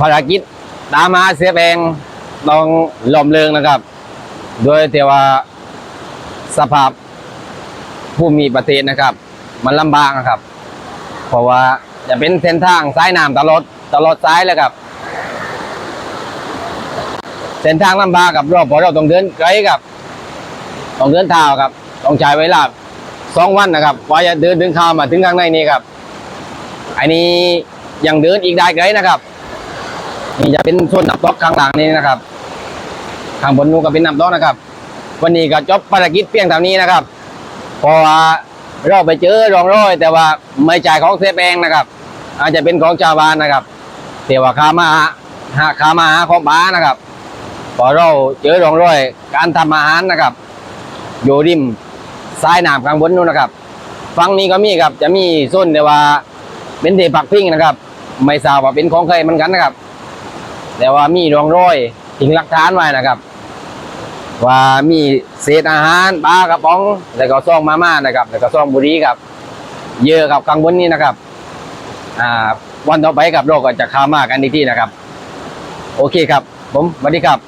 ภารกิจตามหาเสียแปลงต้องล้มเลิงนะครับ โดยแต่ว่าสภาพผู้มีประเทศนะครับ มันลำบากนะครับ เพราะว่าจะเป็นเส้นทางสายน้ำตลอดตลอดสายเลยครับ เส้นทางลำบากกับรอบพราะเราต้องเดินไกลครับต้องเดินเท้าครับต้องใช้เวลาสองวันนะครับว่าจะเดินถึงข้ามาถึงข้างในนี้ครับ อันนี้ยังเดินอีกได้ไกลนะครับ นี่จะเป็นส่วนน้ำตกข้างหลังนี้นะครับข้างบนนู้นก็เป็นน้ำตกนะครับ วันนี้ก็จบภารกิจเพียงเท่านี้นะครับเพราะว่าเราไปเจอรองร้อย แต่ว่าไม่จ่ายของเสียแปงนะครับ อาจจะเป็นของชาวบ้านนะครับแต่ว่าขามาหาขามาหาของบ้านนะครับพอเราเจอรองร้อย การทำอาหารนะครับอยู่ริมซ้ายหน้ำข้างบนนู้นนะครับฝั่งนี้ก็มีครับจะมีส้นแต่ว่าเป็นเทปักพิ้งนะครับ ไม่ทราบว่าเป็นของใครเหมือนกันนะครับ แต่ว่ามีรองรอยทิ้งหลักฐานไว้นะครับ ว่ามีเศษอาหารปลากระป๋องแล้วก็ซองมาม่านะครับ แล้วก็ซองบุหรี่ครับ เยอะครับข้างบนนี้นะครับอ่าวันต่อไปกับเราก็จะข้ามมากันอีกที่นะครับ โอเคครับ ผมสวัสดีครับ